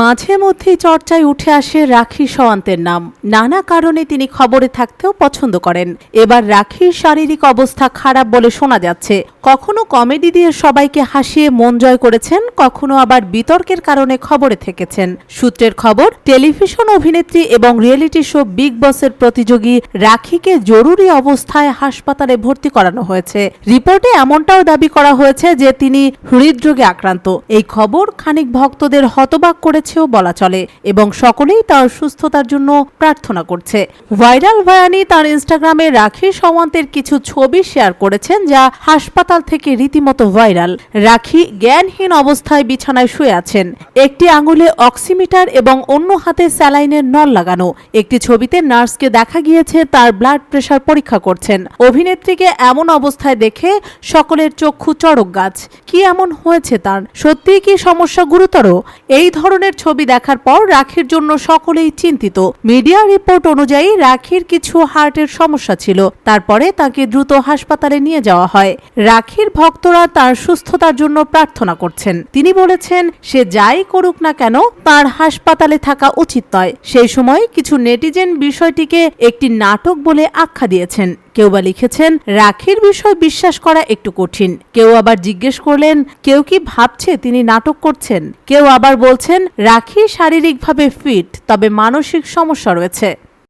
মাঝে মধ্যেই চর্চায় উঠে আসে রাখি সওয়ান্তের নাম। নানা কারণে তিনি খবরে থাকতেও পছন্দ করেন। এবার রাখির শারীরিক অবস্থা খারাপ বলে শোনা যাচ্ছে। কখনো কমেডি দিয়ে সবাইকে হাসিয়ে মন জয় করেছেন, কখনো আবার বিতর্কের কারণে খবরে থেকেছেন। সূত্রের খবর, টেলিভিশন অভিনেত্রী এবং রিয়েলিটি শো বিগ বসের প্রতিযোগী রাখিকে জরুরি অবস্থায় হাসপাতালে ভর্তি করানো হয়েছে। রিপোর্টে এমনটাও দাবি করা হয়েছে যে তিনি হৃদরোগে আক্রান্ত। এই খবর খানিক ভক্তদের হতবাক করেছেও বলা চলে এবং সকলেই তার সুস্থতার জন্য প্রার্থনা করছে। ভাইরাল ভায়ানি তার ইনস্টাগ্রামে রাখি সওয়ান্তের কিছু ছবি শেয়ার করেছেন যা হাসপাতাল থেকে রীতিমতো ভাইরাল। রাখি জ্ঞানহীন অবস্থায় বিছানায় শুয়ে আছেন। একটি আঙুলে অক্সিমিটার এবং অন্য হাতে স্যালাইনের নল লাগানো। একটি ছবিতে নার্সকে দেখা গিয়েছে তার ব্লাড প্রেশার পরীক্ষা করছেন। অভিনেত্রীকে এমন অবস্থায় দেখে সকলের চক্ষু চড়ক গাছ। কি এমন হয়েছে তার? সত্যিই কি সমস্যা গুরুতর? এই ধরনের ছবি দেখার পর রাখির জন্য সকলেই চিন্তিত। মিডিয়া রিপোর্ট অনুযায়ী রাখির কিছু হার্টের সমস্যা ছিল। তারপরে তাকে দ্রুত হাসপাতালে নিয়ে যাওয়া হয়। রাখির ভক্তরা তার সুস্থতার জন্য প্রার্থনা করছেন। তিনি বলেছেন, সে যাই করুক না কেন, তার হাসপাতালে থাকা উচিত নয়। সেই সময় কিছু নেটিজেন বিষয়টিকে একটি নাটক বলে আখ্যা দিয়েছেন। কেউ বা লিখেছেন, রাখির বিষয় বিশ্বাস করা একটু কঠিন। কেউ আবার জিজ্ঞেস করলেন, কেউ কি ভাবছে তিনি নাটক করছেন? কেউ আবার বলছেন, রাখি শারীরিকভাবে ফিট তবে মানসিক সমস্যা রয়েছে।